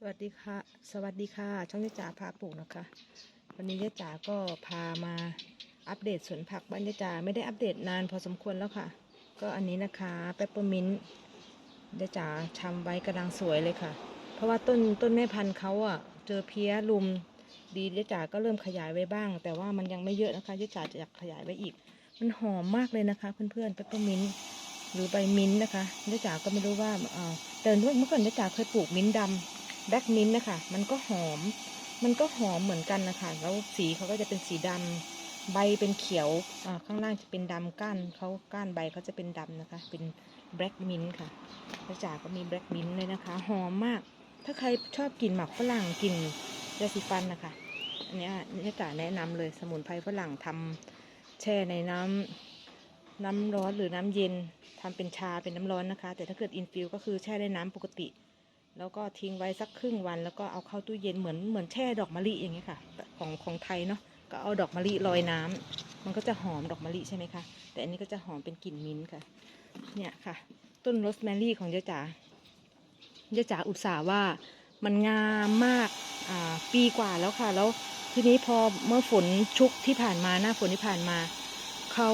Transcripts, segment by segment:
สวัสดีค่ะ สวัสดีค่ะ ช่องยะจ๋าพาปลูกนะคะ วันนี้ยะจ๋าก็พามาอัปเดตสวนผักบ้านยะจ๋าไม่ได้อัปเดตนานพอสมควรแล้วค่ะ ก็อันนี้นะคะเปปเปอร์มินต์ยะจ๋าชำไว้กำลังสวยเลยค่ะ เพราะว่าต้นต้นแม่พันธุ์เขาอะเจอเพี้ยลุมดียะจ๋าก็เริ่มขยายไว้บ้าง แต่ว่ามันยังไม่เยอะนะคะยะจ๋าจะอยากขยายไว้อีก มันหอมมากเลยนะคะ เพื่อนๆเปปเปอร์มินต์หรือใบมิ้นท์นะคะยะจ๋าก็ไม่รู้ว่าเออแต่เมื่อก่อนยะจ๋าเคยปลูกมิ้นท์ดำ แบล็กมิ้นนะคะ มันก็หอม มันก็หอมเหมือนกันนะคะ แล้วสีเขาก็จะเป็นสีดำใบเป็นเขียวอ่าข้างล่างจะเป็นดำก้านเขาก้านใบเขาจะเป็นดำนะคะ เป็นแบล็กมิ้นค่ะพระจาก็มีแบล็กมิ้นเลยนะคะ หอมมาก ถ้าใครชอบกลิ่นหมักฝรั่งกลิ่นยาสีฟันนะคะ อันนี้นี่จ่าแนะนำเลย สมุนไพรฝรั่งทำแช่ในน้ำน้ำร้อนหรือน้ำเย็นทำเป็นชาเป็นน้ำร้อนนะคะ แต่ถ้าเกิดอินฟิวก็คือแช่ในน้ำปกติ แล้วก็ทิ้งไว้สักครึ่งวันแล้วก็เอาเข้าตู้เย็นเหมือนเหมือนแช่ดอกมะลิอย่างเงี้ยค่ะ ของของไทยเนาะก็เอาดอกมะลิลอยน้ำมันก็จะหอมดอกมะลิใช่ไหมคะ แต่อันนี้ก็จะหอมเป็นกลิ่นมิ้นท์ค่ะ เนี่ยค่ะ ต้นโรสแมรี่ของยะจ๋ายะจ๋าอุตส่าห์ว่ามันงามมากอ่าปีกว่าแล้วค่ะ แล้วทีนี้พอเมื่อฝนชุกที่ผ่านมาหน้าฝนที่ผ่านมาเขา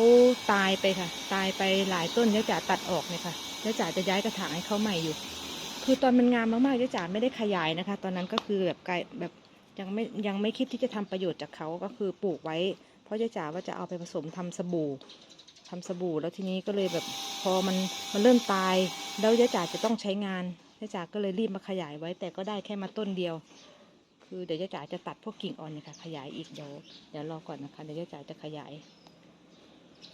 ตายไปค่ะ ตายไปหลายต้นยะจ๋าตัดออกเนี่ยค่ะยะจ๋าจะย้ายกระถางให้เขาใหม่อยู่ คือตอนมันงามมากๆยะจ๋าไม่ได้ขยายนะคะ ตอนนั้นก็คือแบบไกลแบบยังไม่ยังไม่คิดที่จะทำประโยชน์จากเขาก็คือปลูกไว้ เพราะยะจ๋าว่าจะเอาไปผสมทำสบู่ทำสบู่แล้วทีนี้ก็เลยแบบพอมันมันเริ่มตาย แล้วยะจ๋าจะต้องใช้งานยะจ๋าก็เลยรีบมาขยายไว้ แต่ก็ได้แค่มาต้นเดียว คือเดี๋ยวยะจ๋าจะตัดพวกกิ่งอ่อนเนี่ยค่ะขยายอีกเดี๋ยวเดี๋ยวรอก่อนนะคะเดี๋ยวยะจ๋าจะขยาย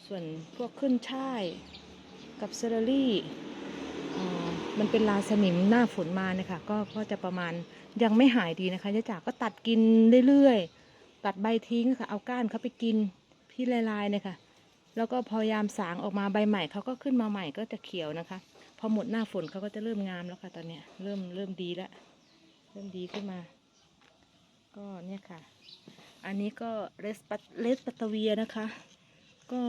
ส่วนพวกขึ้นช่ายกับเซอร์รี่อ่า มันเป็นลาสนิมหน้าฝนมาเนี่ยค่ะก็ก็จะประมาณยังไม่หายดีนะคะยะจ๋าก็ตัดกินเรื่อยๆตัดใบทิ้งค่ะเอาก้านเขาไปกินพี่ลายๆเนี่ยค่ะแล้วก็พยายามสางออกมาใบใหม่เขาก็ขึ้นมาใหม่ก็จะเขียวนะคะ พอหมดหน้าฝนเขาก็จะเริ่มงามแล้วค่ะตอนเนี้ยเริ่มเริ่มดีแล้วเริ่มดีขึ้นมา ก็เนี่ยค่ะ อันนี้ก็เลสปัตเลสปัตเวียนะคะ ก็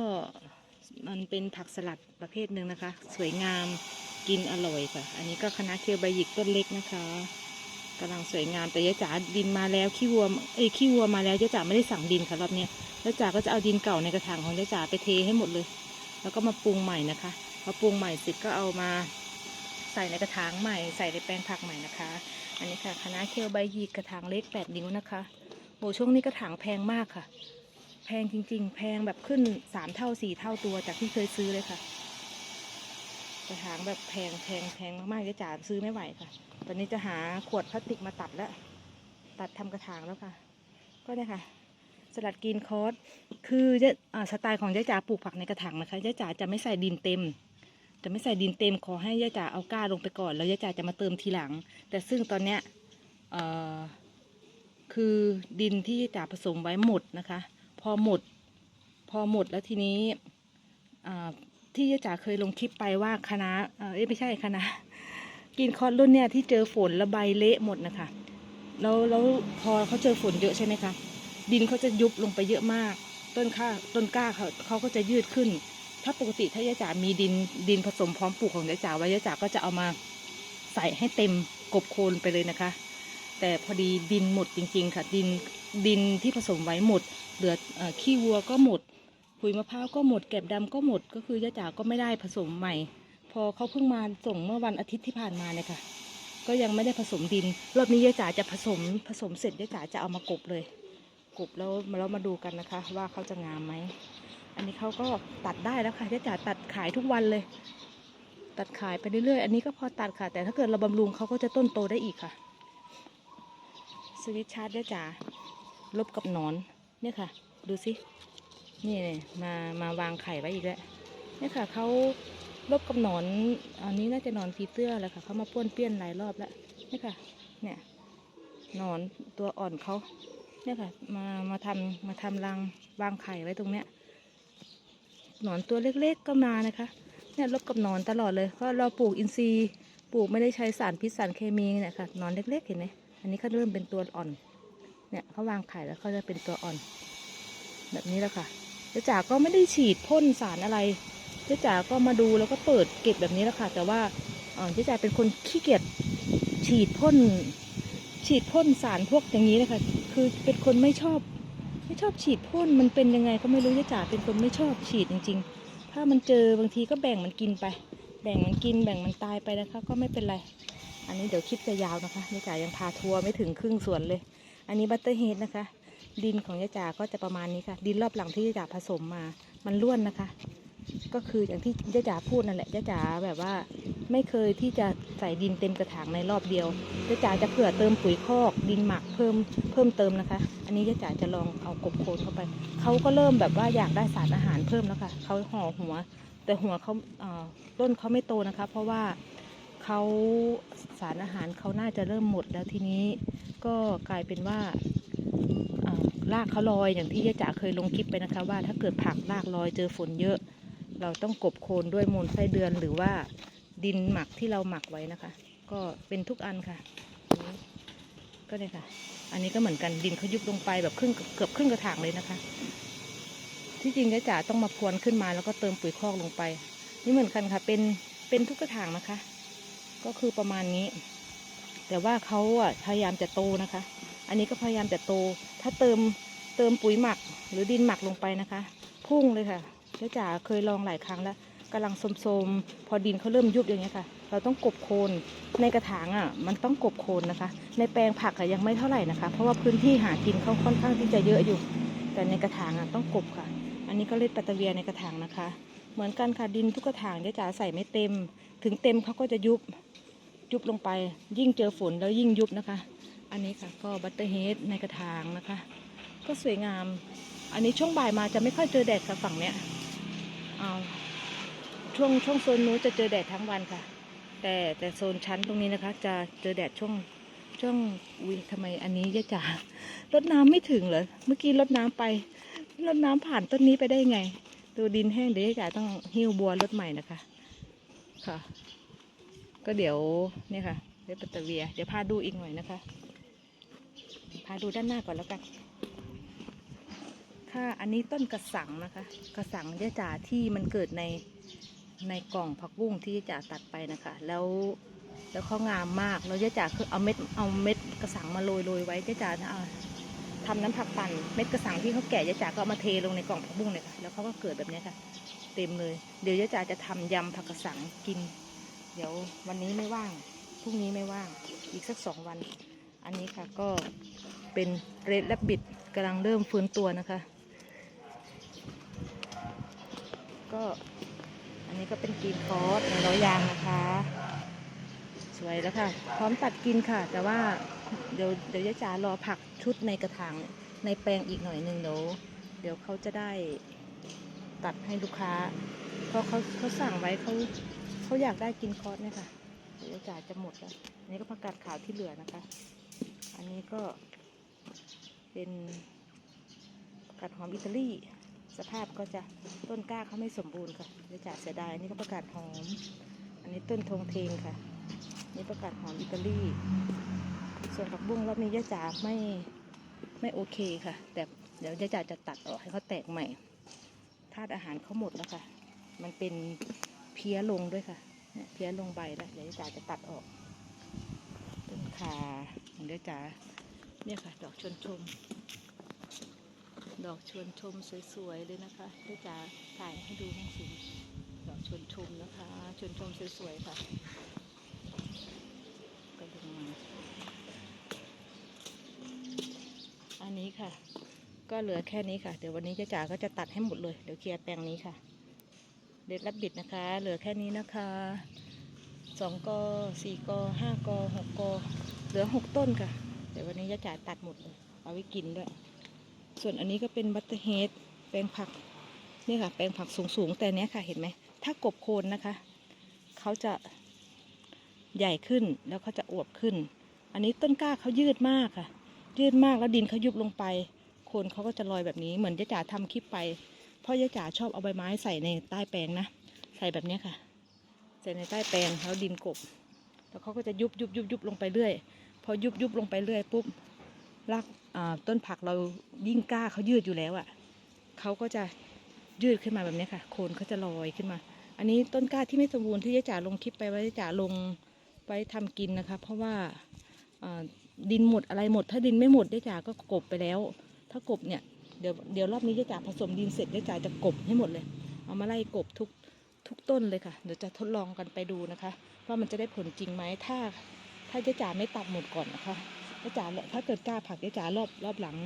มันเป็นผักสลัดประเภทหนึ่งนะคะ สวยงาม กินอร่อยค่ะ อันนี้ก็คณะเคียวใบหยิกต้นเล็กนะคะกำลังสวยงามแต่ยะจ๋าดินมาแล้วขี้วัวเอ้ยขี้วัวมาแล้วยะจ๋าไม่ได้สั่งดินค่ะรอบนี้ยยะจ๋าก็จะเอาดินเก่าในกระถางของยะจ๋าไปเทให้หมดเลย แล้วก็มาปรุงใหม่นะคะพอปรุงใหม่เสร็จก็เอามาใส่ในกระถางใหม่ใส่ในแปลงผักใหม่นะคะ อันนี้ค่ะคณะเคียวใบหยิกกระถางเล็กแปดนิ้วนะคะโหช่วงนี้กระถางแพงมากค่ะ แพงจริง ๆ แพงแบบขึ้นสามเท่าสี่เท่าตัวจากที่เคยซื้อเลยค่ะ กระถางแบบแพงแพงแพงมากๆจะจ๋าซื้อไม่ไหวค่ะ ตอนนี้จะหาขวดพลาสติกมาตัดแล้ว ตัดทำกระถางแล้วค่ะ ก็เนี่ยค่ะ สลัดกรีนคอร์สคือจะสไตล์ของยาจ๋าปลูกผักในกระถางนะคะยาจ๋าจะไม่ใส่ดินเต็ม จะไม่ใส่ดินเต็มขอให้ยาจ๋าเอาก้าลงไปก่อน แล้วยาจ๋าจะมาเติมทีหลัง แต่ซึ่งตอนเนี้ยคือดินที่ยาจ๋าผสมไว้หมดนะคะ พอหมด พอหมดแล้วทีนี้ ที่ยะจ๋าเคยลงคลิปไปว่าคณะเออเอ้ยไม่ใช่คณะกินคอนรุ่นเนี่ยที่เจอฝนแล้วใบเละหมดนะคะแล้วแล้วพอเขาเจอฝนเยอะใช่ไหมคะดินเขาจะยุบลงไปเยอะมาก ต้นข้าต้นกล้าเขาเขาก็จะยืดขึ้น ถ้าปกติถ้ายะจ๋ามีดินดินผสมพร้อมปลูกของยะจ๋าไว้ยะจ๋าก็จะเอามาใส่ให้เต็มกบโคนไปเลยนะคะ แต่พอดีดินหมดจริง ๆ ค่ะ ดินดินที่ผสมไว้หมด เหลืออขี้วัวก็หมด ขุยมะพร้าวก็หมดแก็บดำก็หมดก็คือยะจ๋าก็ไม่ได้ผสมใหม่ พอเขาเพิ่งมาส่งเมื่อวันอาทิตย์ที่ผ่านมาเนี่ยค่ะ ก็ยังไม่ได้ผสมดิน รอบนี้ยะจ๋าจะผสมผสมเสร็จยะจ๋าจะเอามากบเลยกบแล้วเรามาดูกันนะคะ ว่าเขาจะงามไหมอันนี้เขาก็ตัดได้แล้วค่ะยะจ๋าตัดขายทุกวันเลย ตัดขายไปเรื่อยๆ อันนี้ก็พอตัดค่ะ แต่ถ้าเกิดเราบำรุงเขาก็จะต้นโตได้อีกค่ะ สวิตชาร์จยะจ๋าลบกับหนอนเนี่ยค่ะ ดูสิ นี่เนี่ยมามาวางไข่ไว้อีกแล้วนี่ค่ะเขาลบกับหนอนอันนี้น่าจะนอนผีเสื้อแหละค่ะเขามาป้วนเปี้ยนหลายรอบแล้วนี่ค่ะ เนี่ยหนอนตัวอ่อนเขาเนี่ยค่ะ มามาทำมาทำรังวางไข่ไว้ตรงเนี้ยหนอนตัวเล็กๆก็มานะคะ เนี่ยลบกับหนอนตลอดเลยเพราะเราปลูกอินทรีย์ปลูกไม่ได้ใช้สารพิษสารเคมีเนี่ยค่ะนอนเล็กๆเห็นไหมอันนี้เขาเริ่มเป็นตัวอ่อน เนี่ยเขาวางไข่แล้วเขาจะเป็นตัวอ่อน แบบนี้แล้วค่ะ เจ๊จ๋าก็ไม่ได้ฉีดพ่นสารอะไรเจ๊จ๋าก็มาดูแล้วก็เปิดเก็บแบบนี้แล้วค่ะ แต่ว่าเอ่อเจ๊จ๋าเป็นคนขี้เกียจฉีดพ่นฉีดพ่นสารพวกอย่างนี้นะคะ คือเป็นคนไม่ชอบ ไม่ชอบฉีดพ่นมันเป็นยังไงก็ไม่รู้ยะจ๋าเป็นคนไม่ชอบฉีดจริง ๆ ถ้ามันเจอบางทีก็แบ่งมันกินไป แบ่งมันกิน แบ่งมันตายไปนะคะ ก็ไม่เป็นไร อันนี้เดี๋ยวคลิปจะยาวนะคะยะจ๋ายังพาทัวร์ไม่ถึงครึ่งส่วนเลย อันนี้บัตเตอร์เฮดนะคะ ดินของยะจ๋าก็จะประมาณนี้ค่ะ ดินรอบหลังที่ยะจ๋าผสมมา มันร่วนนะคะ ก็คืออย่างที่ยะจ๋าพูดนั่นแหละยะจ๋าแบบว่า ไม่เคยที่จะใส่ดินเต็มกระถางในรอบเดียวยะจ๋าจะเผื่อเติมปุ๋ยคอก ดินหมักเพิ่มเพิ่มเติมนะคะ อันนี้ยะจ๋าจะลองเอากบโคนเข้าไป เขาก็เริ่มแบบว่าอยากได้สารอาหารเพิ่มแล้วค่ะเขาห่อหัว แต่หัวเขาต้นเขาไม่โตนะคะ เพราะว่าเขาสารอาหารเขาน่าจะเริ่มหมดแล้วทีนี้ก็กลายเป็นว่า รากเขาลอยอย่างที่ยะจ๋าเคยลงคลิปไปนะคะ ว่าถ้าเกิดผักรากลอยเจอฝนเยอะ เราต้องกบโคนด้วยมูลไส้เดือนหรือว่าดินหมักที่เราหมักไว้นะคะ ก็เป็นทุกอันค่ะนี่ก็เนี่ยค่ะ อันนี้ก็เหมือนกันดินเขายุบลงไปแบบครึ่งเกือบครึ่งกระถางเลยนะคะ ที่จริงก็จ๋าต้องมาพรวนขึ้นมาแล้วก็เติมปุ๋ยคอกลงไป นี่เหมือนกันค่ะ เป็นเป็นทุกกระถางนะคะ ก็คือประมาณนี้ แต่ว่าเขาอะพยายามจะโตนะคะ อันนี้ก็พยายามจะโต ถ้าเติมเติมปุ๋ยหมักหรือดินหมักลงไปนะคะ พุ่งเลยค่ะเจ๊จ๋าเคยลองหลายครั้งแล้วกำลังสมๆ พอดินเขาเริ่มยุบอย่างเงี้ยค่ะ เราต้องกบโคนในกระถางอะ มันต้องกบโคนนะคะ ในแปลงผักอะยังไม่เท่าไหร่นะคะ เพราะว่าพื้นที่หากินเขาค่อนข้างที่จะเยอะอยู่ แต่ในกระถางอะต้องกบค่ะ อันนี้ก็เล็ดปัตตะเวียในกระถางนะคะ เหมือนกันค่ะดินทุกกระถางเจ๊จ๋าใส่ไม่เต็ม ถึงเต็มเขาก็จะยุบยุบลงไป ยิ่งเจอฝนแล้วยิ่งยุบนะคะ อันนี้ค่ะก็บัตเตอร์เฮดในกระถางนะคะ ก็สวยงาม อันนี้ช่วงบ่ายมาจะไม่ค่อยเจอแดดค่ะฝั่งเนี้ยเอาช่วงช่วงโซนนู้นจะเจอแดดทั้งวันค่ะ แต่แต่โซนชั้นตรงนี้นะคะ จะเจอแดดช่วงช่วงอุ้ยทำไมอันนี้ยะจ๋ารดน้ำไม่ถึงเหรอเมื่อกี้รดน้ำไปรดน้ำผ่านต้นนี้ไปได้ไง ดูดินแห้งเดี๋ยวยะจ๋าต้องหิ้วบัวรดใหม่นะคะ ค่ะ ก็เดี๋ยวเนี่ยค่ะเดี๋ยวปัตตะเวีย เดี๋ยวพาดูอีกหน่อยนะคะ พาดูด้านหน้าก่อนแล้วกัน ค่ะ อันนี้ต้นกระสังนะคะ กระสังยะจ่าที่มันเกิดในในกล่องผักบุ้งที่ยะจ่าตัดไปนะคะ แล้วแล้วเขางามมาก แล้วยะจ่าคือเอาเม็ดเอาเม็ดกระสังมาโรยโรยไว้ยะจ่าเอาทำน้ำผักปั่นเม็ดกระสังที่เขาแกะยะจ่าก็เอามาเทลงในกล่องผักบุ้งเลยค่ะ แล้วเขาก็เกิดแบบนี้ค่ะ เต็มเลย เดี๋ยวยะจ่าจะทำยำผักกระสังกิน เดี๋ยววันนี้ไม่ว่าง พรุ่งนี้ไม่ว่าง อีกสักสองวัน อันนี้ค่ะก็ เป็นเรดแลบบิดกำลังเริ่มฟื้นตัวนะคะ ก็อันนี้ก็เป็นกรีนคอสในร้อยยางนะคะ สวยแล้วค่ะ พร้อมตัดกินค่ะ แต่ว่าเดี๋ยวเดี๋ยวยะจ๋ารอผักชุดในกระถางในแปลงอีกหน่อยหนึ่งเดี๋ยวเดี๋ยวเขาจะได้ตัดให้ลูกค้า เพราะเขาเขาสั่งไว้เขาเขาอยากได้กินคอสเนี่ยค่ะ เดี๋ยวยะจ๋าจะหมดแล้ว อันนี้ก็ผักกาดขาวที่เหลือนะคะ อันนี้ก็ เป็นผักกาดหอมอิตาลีสภาพก็จะต้นกล้าเขาไม่สมบูรณ์ค่ะเดี๋ยจะเสียดายอันนี้ก็ประกาศหอม อันนี้ต้นทงเทงค่ะ นี่ประกาศหอมอิตาลีส่วนผักบุ้งรอบนี้ยะจ๋าไม่ไม่โอเคค่ะ แต่เดี๋ยวยะจ๋าจะตัดออกให้เขาแตกใหม่ธาตุอาหารเขาหมดแล้วค่ะ มันเป็นเพี้ยลงด้วยค่ะเนี่ยเพี้ยลงใบแล้วเดี๋ยวยะจ๋าจะตัดออกต้นขาของยะจ๋า เนี่ยค่ะ ดอกชวนชม ดอกชวนชมสวยๆเลยนะคะเดี๋ยวจะถ่ายให้ดูทั้งสีดอกชวนชมนะคะชวนชมสวยๆค่ะก็ลงมาอันนี้ค่ะ ก็เหลือแค่นี้ค่ะ เดี๋ยววันนี้เจ๊จ๋าก็จะตัดให้หมดเลย เดี๋ยวเคลียร์แปลงนี้ค่ะ เด็ดรับบิดนะคะ เหลือแค่นี้นะคะสองกอสี่กอห้ากอหกกอเหลือหกต้นค่ะ เดี๋ยววันนี้เจ๊จ๋าตัดหมดเลยเอาไว้กินด้วย ส่วนอันนี้ก็เป็นบัตเตอร์เฮดแปลงผักนี่ค่ะ แปลงผักสูงๆแต่เนี้ยค่ะเห็นไหม ถ้ากบโคนนะคะ เขาจะใหญ่ขึ้นแล้วเขาจะอวบขึ้น อันนี้ต้นกล้าเขายืดมากค่ะ ยืดมากแล้วดินเขายุบลงไป โคนเขาก็จะลอยแบบนี้เหมือนยะจ๋าทำคลิปไปเพราะยะจ๋าชอบเอาใบไม้ใส่ในใต้แปลงนะ ใส่แบบเนี้ยค่ะ ใส่ในใต้แปลงแล้วดินกบ แล้วเขาก็จะยุบยุบยุบยุบลงไปเรื่อย อยุบยุบลงไปเรื่อยปุ๊บรากต้นผักเรายิ่งกล้าเขายืดอยู่แล้วอะ่ะเขาก็จะยืดขึ้นมาแบบนี้ค่ะ โคนเขาจะลอยขึ้นมา อันนี้ต้นกล้าที่ไม่สมบูรณ์ที่ยะจ๋าลงคลิปไปไว้ยะจ๋าลงไว้ทำกินนะคะ เพราะว่าดินหมดอะไรหมด ถ้าดินไม่หมดย่าจ๋าก็กบไปแล้ว ถ้ากบเนี่ยเดี๋ยวเดี๋ยวรอบนี้ย่าจ๋าผสมดินเสร็จย่าจ๋าจะกบให้หมดเลย เอามาไล่กบทุกทุกต้นเลยค่ะ เดี๋ยวจะทดลองกันไปดูนะคะ ว่ามันจะได้ผลจริงไหมถ้า ถ้าย่าจ๋าไม่ตัดหมดก่อนนะคะย่าจ๋าถ้าเกิดกล้าผักย่าจ๋ารอบรอบหลัง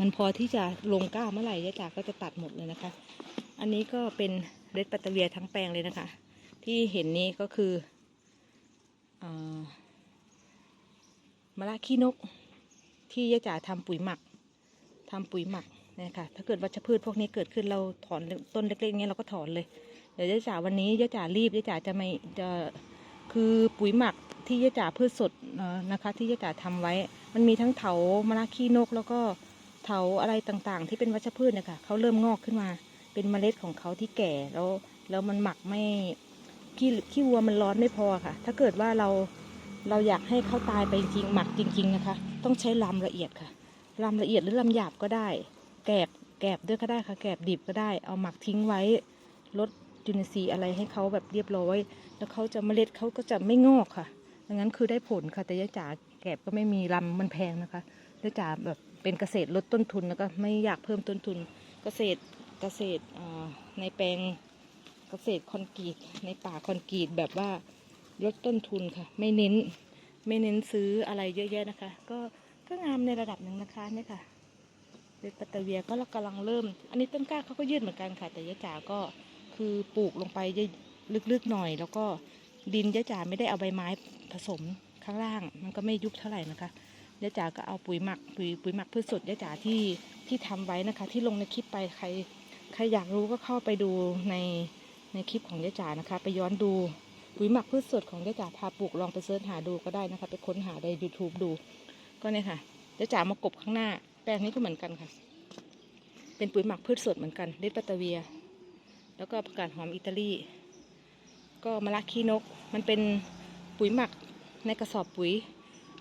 มันพอที่จะลงกล้าเมื่อไหร่ย่าจ๋าก็จะตัดหมดเลยนะคะ อันนี้ก็เป็นเรดปัตเตอร์เวียทั้งแปลงเลยนะคะ ที่เห็นนี้ก็คืออ่อมะระขี้นก ที่ย่าจ๋าทำปุ๋ยหมักทำปุ๋ยหมักนี่ค่ะถ้าเกิดวัชพืชพวกนี้เกิดขึ้นเราถอนต้นเล็กๆเนี้ยเราก็ถอนเลย เดี๋ยวย่าจ๋าวันนี้ย่าจ๋ารีบย่าจ๋าจะไม่จะคือปุ๋ยหมัก ที่ย่าจ๋าพืชสดนะคะ ที่ย่าจ๋าทำไว้ มันมีทั้งเถามะระขี้นก แล้วก็เถาอะไรต่างๆ ที่เป็นวัชพืชเนะคะเขาเริ่มงอกขึ้นมา เป็นเมล็ดของเขาที่แก่แล้วแล้วมันหมักไม่ขี้ขี้วัวมันร้อนไม่พอค่ะ ถ้าเกิดว่าเราเราอยากให้เขาตายไปจริงหมักจริง ๆนะคะ ต้องใช้ลำละเอียดค่ะลำละเอียดหรือลำหยาบก็ได้ แกบแกบด้วยก็ได้ค่ะ แกบดิบก็ได้ เอาหมักทิ้งไว้ลดจุลินทรีย์อะไรให้เขาแบบเรียบร้อย แล้วเขาจะเมล็ดเขาก็จะไม่งอกค่ะ ดังนั้นคือได้ผลค่ะแต่ยาจ๋าแกบก็ไม่มีลำมันแพงนะคะยาจ๋าแบบเป็นเกษตรลดต้นทุนแล้วก็ไม่อยากเพิ่มต้นทุน เกษตรเกษตรในแปลงเกษตรคอนกรีตในป่าคอนกรีตแบบว่าลดต้นทุนค่ะ ไม่เน้นไม่เน้นซื้ออะไรเยอะแยะนะคะ ก็ก็งามในระดับหนึ่งนะคะเนี่ยค่ะเดปัตเตอร์เวียก็กำลังเริ่ม อันนี้ต้นกล้าเขาก็ยืดเหมือนกันค่ะ แต่ยะจ๋าก็คือปลูกลงไปลึกๆหน่อย แล้วก็ดินยะจ๋าไม่ได้เอาใบไม้ ผสมข้างล่าง มันก็ไม่ยุบเท่าไหร่นะคะยะจ๋าก็เอาปุ๋ยหมักปุ๋ยปุ๋ยหมักพืชสดยะจ๋าที่ที่ทำไว้นะคะ ที่ลงในคลิปไปใครใครอยากรู้ก็เข้าไปดูในในคลิปของยะจ๋านะคะ ไปย้อนดูปุ๋ยหมักพืชสดของยะจ๋าพาปลูกลองไปเสิร์ชหาดูก็ได้นะคะ ไปค้นหาใน YouTube ดู ก็เนี่ยค่ะยะจ๋ามากบข้างหน้า แปลงนี้ก็เหมือนกันค่ะ เป็นปุ๋ยหมักพืชสดเหมือนกันเดดปัตเตเวีย แล้วก็ผักกาดหอมอิตาลี ก็มะระขี้นกมันเป็น ปุ๋ยหมักในกระสอบปุ๋ย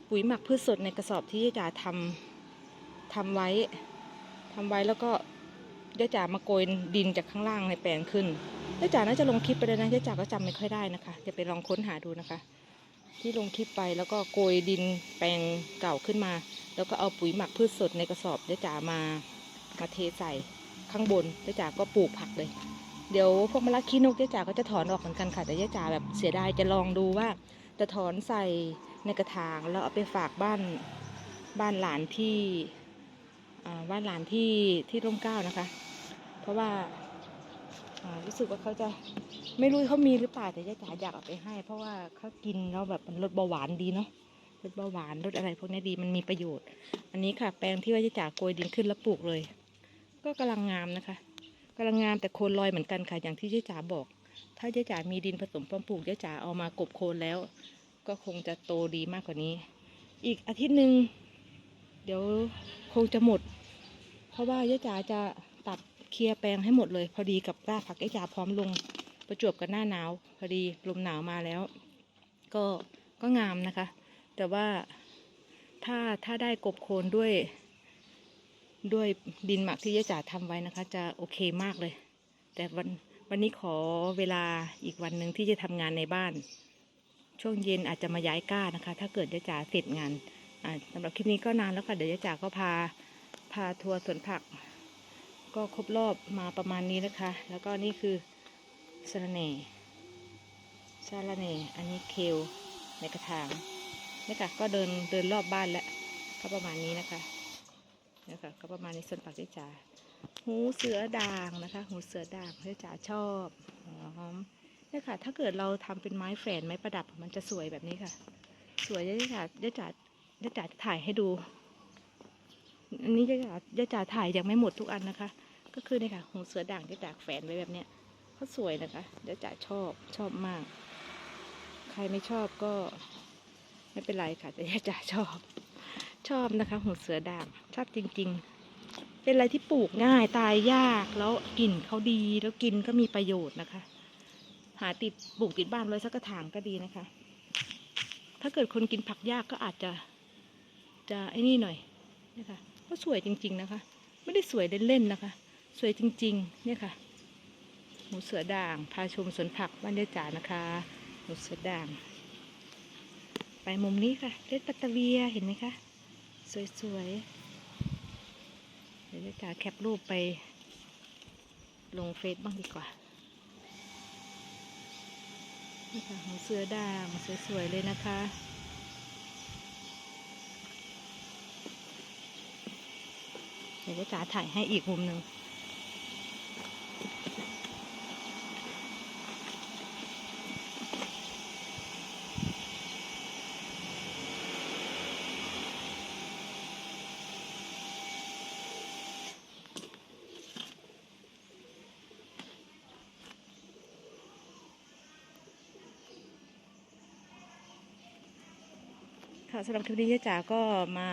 ปุ๋ยหมักพืชสดในกระสอบที่ยะจ๋าทำทำไว้ทำไว้แล้วก็ย่าจ๋ามาโกยดินจากข้างล่างในแปลงขึ้นย่าจ๋าน่าจะลงคลิปไปแล้วนะย่าจ๋าก็จำไม่ค่อยได้นะคะเดี๋ยวไปลองค้นหาดูนะคะ ที่ลงคลิปไปแล้วก็โกยดินแปลงเก่าขึ้นมา แล้วก็เอาปุ๋ยหมักพืชสดในกระสอบย่าจ๋ามามาเทใส่ข้างบนย่าจ๋าก็ปลูกผักเลยเดี๋ยวพวกมะระขี้นกยาจ๋าก็จะถอนออกเหมือนกันค่ะแต่ย่าจ๋าแบบเสียดายจะลองดูว่า จะถอนใส่ในกระถางแล้วเอาไปฝากบ้านบ้านหลานที่บ้านหลานที่ที่ร่มเก้านะคะ เพราะว่ารู้สึกว่าเขาจะไม่รู้เขามีหรือเปล่าแต่ย่าจ๋าอยากเอาไปให้ เพราะว่าเขากินแล้วแบบมันลดเบาหวานดีเนาะลดเบาหวานลดอะไรพวกนี้ดีมันมีประโยชน์ อันนี้ค่ะ แปลงที่ว่าย่าจ๋าโกยดินขึ้นแล้วปลูกเลย ก็กำลังงามนะคะกำลังงามแต่โคนลอยเหมือนกันค่ะอย่างที่ย่าจ๋าบอก ถ้าย่าจ๋ามีดินผสมปอมปลูกย่าจ๋าเอามากบโคนแล้ว ก็คงจะโตดีมากกว่านี้ อีกอาทิตย์หนึ่งเดี๋ยวคงจะหมด เพราะว่าย่าจ๋าจะตัดเคลียร์แปลงให้หมดเลย พอดีกับกล้าผักย่าจ๋าพร้อมลงประจวบกับหน้าหนาว พอดีลมหนาวมาแล้ว ก็ก็งามนะคะ แต่ว่าถ้าถ้าได้กบโคนด้วย ด้วยดินหมักที่ย่าจ๋าทำไว้นะคะ จะโอเคมากเลย แต่วัน วันนี้ขอเวลาอีกวันหนึ่งที่จะทำงานในบ้าน ช่วงเย็นอาจจะมาย้ายก้านะคะ ถ้าเกิดย่าจ๋าเสร็จงานอ่าสำหรับคลิปนี้ก็นานแล้วค่ะ เดี๋ยวย่าจ๋าก็พาพาทัวร์สวนผัก ก็ครบรอบมาประมาณนี้นะคะ แล้วก็นี่คือสะระแหน่สะระแหน่อันนี้เคลในกระถางนี่ค่ะก็เดินเดินรอบบ้านแล้วก็ประมาณนี้นะคะนี่ค่ะก็ประมาณนี้สวนผักที่จ๋า หูเสือด่างนะคะ หูเสือด่างที่จ๋าชอบหอมนี่ยค่ะ ถ้าเกิดเราทำเป็นไม้แฝนไม้ประดับมันจะสวยแบบนี้ค่ะ สวยย่าจ๋าย่าจ๋าย่าจ๋าจะถ่ายให้ดู อันนี้ย่าจ๋าย่าจ๋าถ่ายยังไม่หมดทุกอันนะคะ ก็คือเนี่ยค่ะ หูเสือด่างย่าจ๋าแฝนไว้แบบเนี้ยเขาสวยนะคะย่าจ๋าชอบชอบมาก ใครไม่ชอบก็ ไม่เป็นไรค่ะแต่ย่าจ๋าชอบ ชอบนะคะ หูเสือด่างชอบจริง ๆ เป็นอะไรที่ปลูกง่ายตายยากแล้วกลิ่นเขาดีแล้วกินก็มีประโยชน์นะคะ หาติดปลูกติดบ้านไว้สักกระถางก็ดีนะคะ ถ้าเกิดคนกินผักยากก็อาจจะ จะไอ้นี่หน่อยนะคะก็สวยจริง ๆนะคะ ไม่ได้สวยเล่นๆนะคะ สวยจริง ๆ เนี่ยค่ะหมูเสือด่างพาชมสวนผักบ้านยายจ๋านะคะหมูเสือด่าง ไปมุมนี้ค่ะเล็ดปัตตาเวียเห็นไหมคะ สวยๆ เดี๋ยวจะแคปรูปไปลงเฟซบ้างดีกว่านี่ค่ะของเสื้อดามสวยๆเลยนะคะเดี๋ยวจะจ๋าถ่ายให้อีกมุมหนึ่ง ค่ะสำหรับคลิปนี้ยายจ๋าก็มา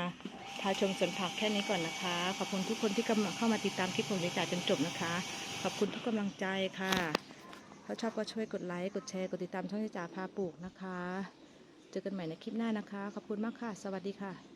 พาชมสวนผักแค่นี้ก่อนนะคะ ขอบคุณทุกคนที่กำลังเข้ามาติดตามคลิปของยายจ๋าจนจบนะคะ ขอบคุณทุกกำลังใจค่ะถ้าชอบก็ช่วยกดไลค์กดแชร์กดติดตามช่องยายจ๋าพาปลูกนะคะ เจอกันใหม่ในคลิปหน้านะคะ ขอบคุณมากค่ะ สวัสดีค่ะ